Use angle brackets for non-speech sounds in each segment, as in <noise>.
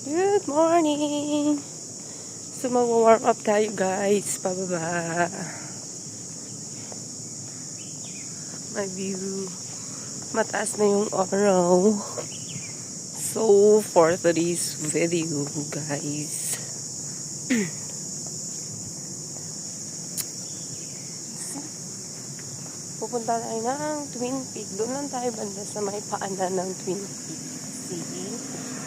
Good morning! So, mag-warm up tayo guys, pababa. My view. Mataas na yung araw. So, for today's video, guys. <clears throat> Pupunta tayo ng Twin Peak. Doon lang tayo banda sa may paanan ng Twin Peak. See?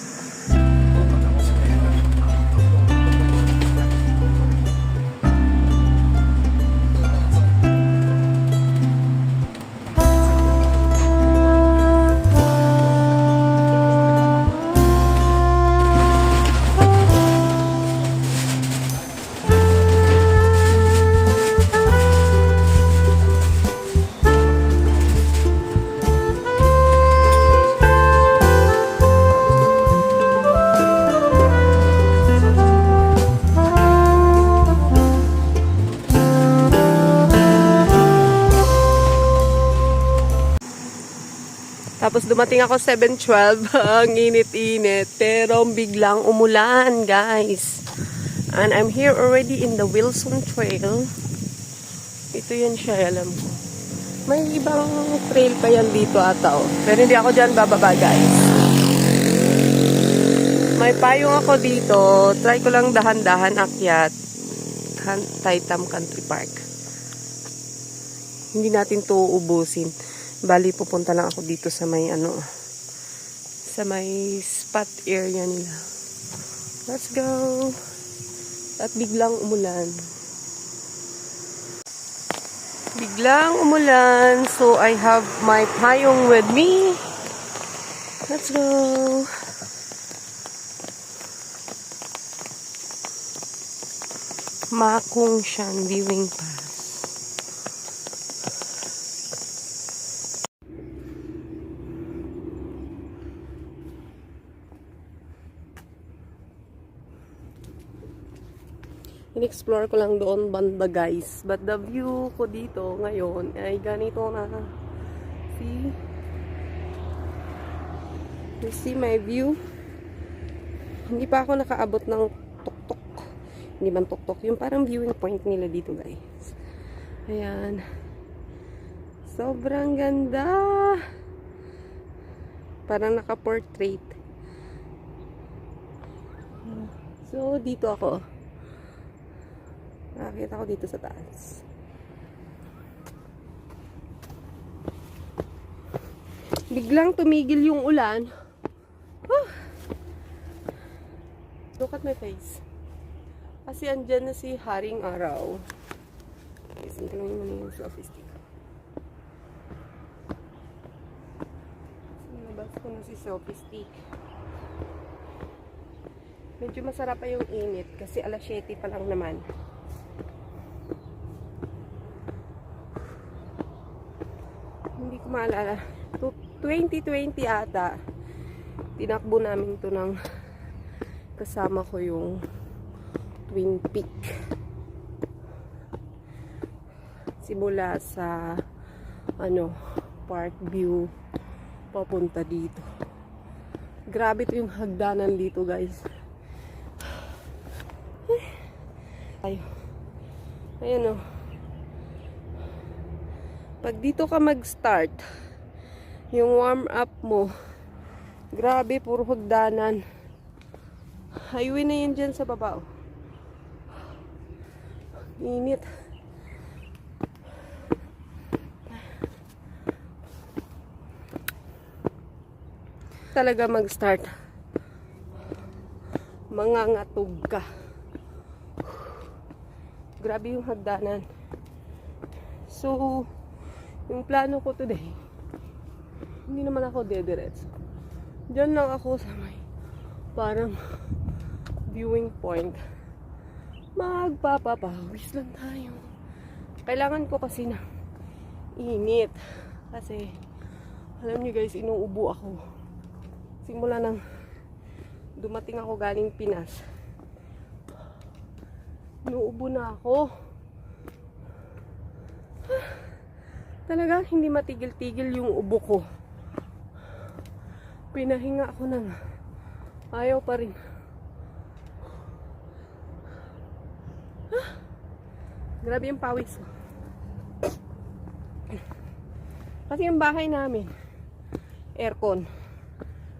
Dumating ako 7.12. <laughs> Ang init-init. Pero biglang umulan, guys. And I'm here already in the Wilson Trail. Ito yan siya, alam ko. May ibang trail pa yan dito ata, oh. Pero hindi ako dyan bababa, guys. May payong ako dito. Try ko lang dahan-dahan akyat. Taitam Country Park. Hindi natin to ubusin. Bali, pupunta lang ako dito sa may ano, sa may spot area nila. Let's go! At biglang umulan. Biglang umulan, so I have my payong with me. Let's go! Makong Shan Viewing Pass. In-explore ko lang doon banda guys. But the view ko dito ngayon ay ganito na. See? You see my view? Hindi pa ako nakaabot ng tuktok. Hindi man tuktok. Yung parang viewing point nila dito guys. Ayan. Sobrang ganda. Parang naka-portrait. So, dito ako. Nakakita ko dito sa taas. Biglang tumigil yung ulan. Huh. Look at my face. Kasi andyan na si Haring Araw. Ko lang yung muna yung selfie stick. Sinabas ko na si selfie stick. Medyo masarap pa yung init kasi alas 7 pa lang naman. Hindi ko maalala. To- 2020 ata. Tinakbo namin to ng kasama ko yung Twin Peak. Simula sa ano, Park View papunta dito. Grabe to yung hagdanan dito, guys. <sighs> Ay. Ayan oh. Pag dito ka mag-start, yung warm up mo, grabe, puro hagdanan. Highway na yun dyan sa baba. oh. Init. Talaga mag-start. Mga ngatog ka. Grabe yung hagdanan. So, yung plano ko today, hindi naman ako dediretso. Diyan lang ako sa may parang viewing point. Magpapapawis lang tayo. Kailangan ko kasi na init. Kasi, alam niyo guys, inuubo ako. Simula nang dumating ako galing Pinas. Inuubo na ako. talagang hindi matigil-tigil yung ubo ko. Pinahinga ako ng ayaw pa rin. Ah, grabe yung pawis. Kasi yung bahay namin, aircon.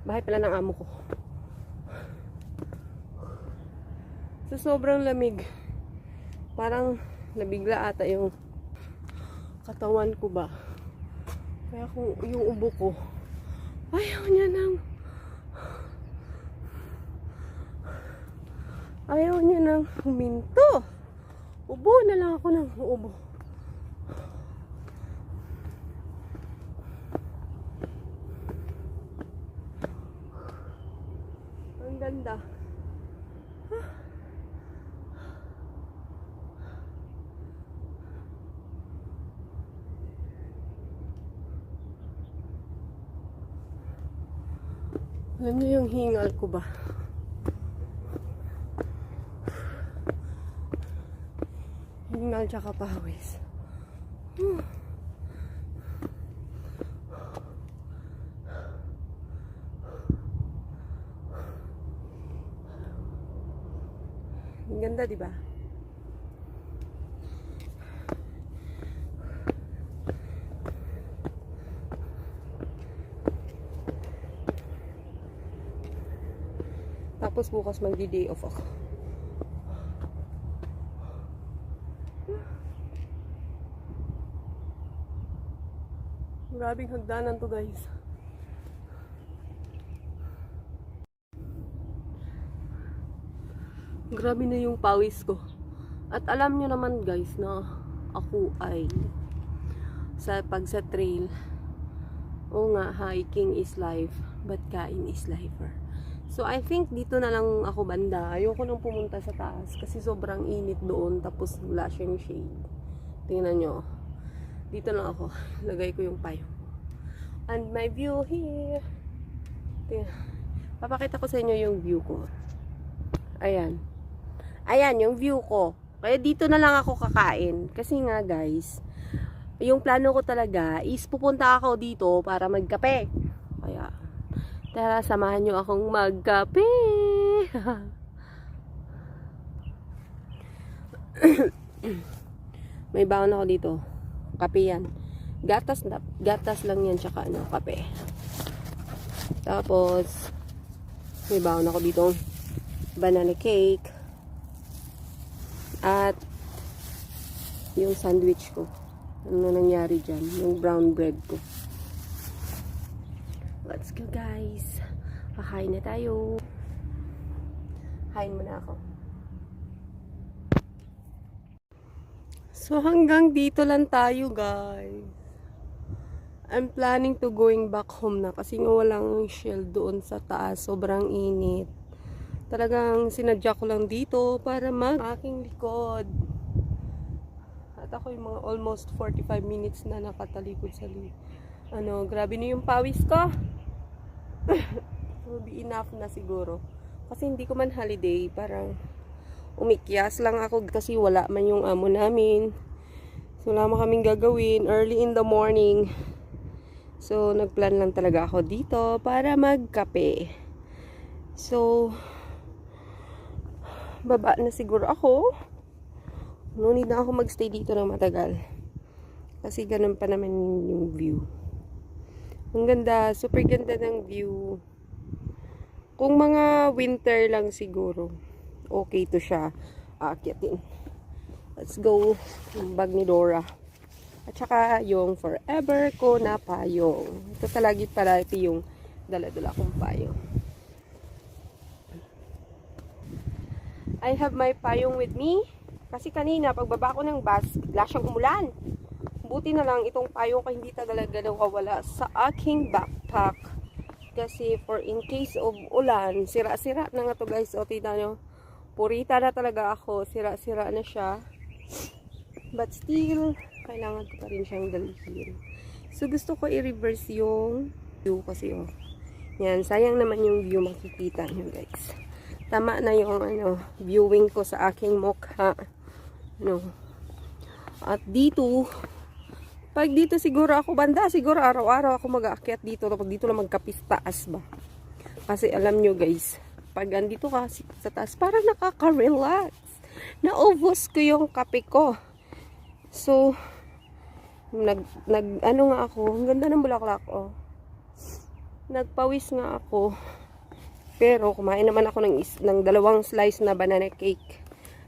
Bahay pala ng amo ko. So, sobrang lamig. Parang nabigla ata yung katawan ko ba. Kaya kung yung ubo ko, ayaw niya nang ayaw niya nang huminto. Ubo na lang ako ng ubo. Ang ganda. Alam niyo yung hingal ko ba? Hingal tsaka pawis. Hmm. Ganda, di ba? Tapos bukas magdi-day off ako. Grabing hagdanan to guys. Grabe na yung pawis ko. At alam nyo naman guys na ako ay sa pag sa trail oo nga hiking is life but kain is lifer. So I think dito na lang ako banda. Ayoko nang pumunta sa taas kasi sobrang init doon tapos wala siyang shade. Tingnan nyo. Dito lang ako. <laughs> Lagay ko yung payo. And my view here. Tingnan. Papakita ko sa inyo yung view ko. Ayan. Ayan, yung view ko. Kaya dito na lang ako kakain. Kasi nga guys, yung plano ko talaga is pupunta ako dito para magkape. Kaya, tara, samahan nyo akong magkape. <coughs> May baon ako dito. Kape yan. Gatas, na, gatas lang yan, tsaka ano, kape. Tapos, may baon ako dito. Banana cake. At, yung sandwich ko. Ano na nangyari dyan? Yung brown bread ko. Let's go guys. Kakain na tayo. Kain muna ako. So hanggang dito lang tayo guys. I'm planning to going back home na kasi nga walang shell doon sa taas. Sobrang init. Talagang sinadya ko lang dito para mag aking likod. At ako yung mga almost 45 minutes na nakatalikod sa li. Ano, grabe na yung pawis ko. <laughs> Will be enough na siguro. Kasi hindi ko man holiday, parang umikyas lang ako kasi wala man yung amo namin. So, wala man kaming gagawin early in the morning. So, nagplan lang talaga ako dito para magkape. So, baba na siguro ako. No need na ako magstay dito ng matagal. Kasi ganun pa naman yung view. Ang ganda. Super ganda ng view. Kung mga winter lang siguro, okay to siya. Aakyatin. Let's go. Yung bag ni Dora. At saka yung forever ko na payong. Ito talagi pala ito yung dala-dala kong payong. I have my payong with me. Kasi kanina, pagbaba ko ng bus, bigla siyang umulan. Buti na lang itong payong ko hindi talaga nawawala sa aking backpack. Kasi for in case of ulan, sira-sira na nga to guys. O, tina nyo. Purita na talaga ako. Sira-sira na siya. But still, kailangan ko pa rin siyang dalhin. So, gusto ko i-reverse yung view kasi, oh. Yan, sayang naman yung view makikita nyo, guys. Tama na yung, ano, viewing ko sa aking mukha. Ano. At dito, pag dito siguro ako banda, siguro araw-araw ako mag-aakyat dito. Pag dito lang magkapis taas ba. Kasi alam nyo, guys, pag andito ka sa taas, parang nakaka-relax. Naubos ko yung kape ko. So, nag, nag, ano nga ako, ang ganda ng bulaklak, oh. Nagpawis nga ako. Pero, kumain naman ako ng, ng dalawang slice na banana cake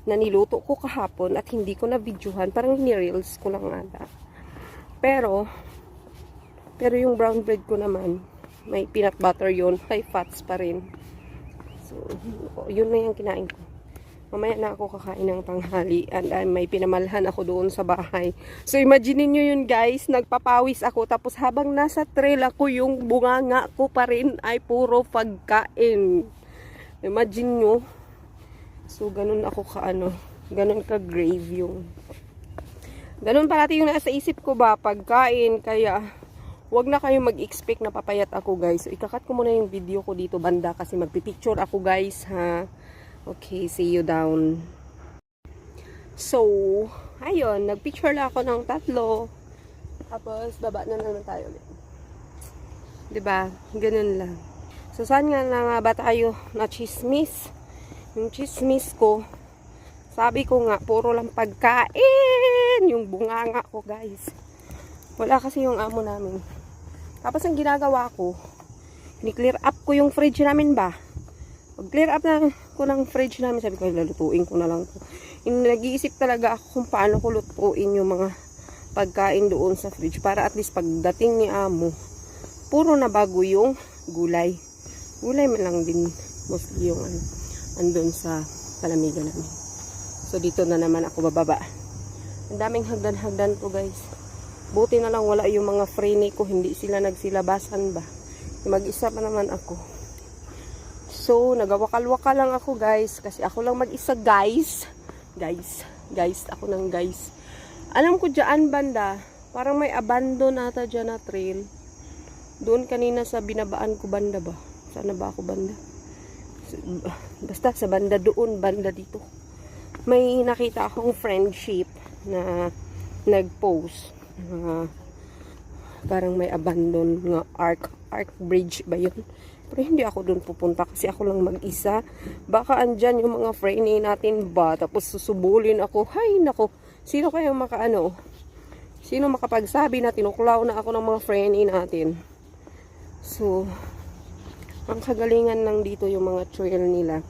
na niluto ko kahapon at hindi ko na videohan. Parang ni-reels ko lang ata. Pero, pero yung brown bread ko naman, may peanut butter yon high fats pa rin. So, yun na yung kinain ko. Mamaya na ako kakain ng tanghali and ay may pinamalhan ako doon sa bahay. So imagine niyo yun guys, nagpapawis ako tapos habang nasa trail ako yung bunganga ko pa rin ay puro pagkain. Imagine nyo. So ganun ako ka ano, ganun ka grave yung Ganun parati yung nasa isip ko ba, pagkain, kaya wag na kayo mag-expect na papayat ako guys. So, ikakat ko muna yung video ko dito banda kasi magpipicture ako guys ha. Okay, see you down. So, ayun, nagpicture lang ako ng tatlo. Tapos, baba na naman tayo ulit. ba Ganun lang. So, saan nga na nga ba tayo na chismis? Yung chismis ko, sabi ko nga, puro lang pagkain. Yung bunganga ko, guys. Wala kasi yung amo namin. Tapos, ang ginagawa ko, ni-clear up ko yung fridge namin ba? Pag clear up na ko ng fridge namin, sabi ko, lalutuin ko na lang to. Nag-iisip talaga ako kung paano ko lutuin yung mga pagkain doon sa fridge para at least pagdating ni amo, puro na bago yung gulay. Gulay man lang din mostly yung ano, andun sa palamigan namin. So, dito na naman ako bababa. Ang daming hagdan-hagdan to guys. Buti na lang wala yung mga frene ko. Hindi sila nagsilabasan ba. Mag-isa pa naman ako. So, nagawakal-wakal lang ako guys. Kasi ako lang mag-isa guys. Guys. Guys. Ako ng guys. Alam ko dyan banda. Parang may abandon ata dyan na trail. Doon kanina sa binabaan ko banda ba? Sana ba ako banda? Basta sa banda doon. Banda dito. May nakita akong friendship na nag-post. na parang may abandon nga arc arc bridge ba yun? Pero hindi ako doon pupunta kasi ako lang mag-isa. Baka andyan yung mga friend natin ba? Tapos susubulin ako. Hay nako. Sino kaya makaano? Sino makapagsabi na tinuklaw na ako ng mga friend natin? So ang kagalingan lang dito yung mga trail nila.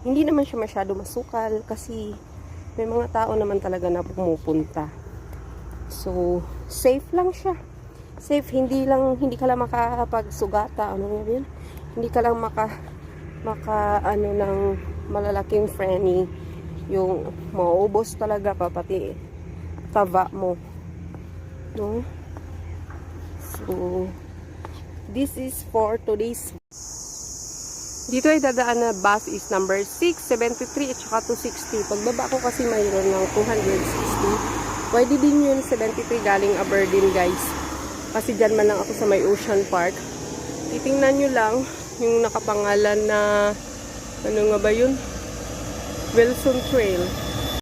Hindi naman siya masyado masukal kasi may mga tao naman talaga na pumupunta So, safe lang siya. Safe, hindi lang, hindi ka lang makapagsugata, ano nga yun? Hindi ka lang maka, maka, ano, ng malalaking frenny. Yung maubos talaga pa, pati taba mo. No? So, this is for today's dito ay dadaan na bus is number 6, 73 at saka 260. Pagbaba ko kasi mayroon ng 260. Pwede din yun 73 galing Aberdeen guys. Kasi dyan man lang ako sa may Ocean Park. Titingnan nyo lang yung nakapangalan na ano nga ba yun? Wilson Trail.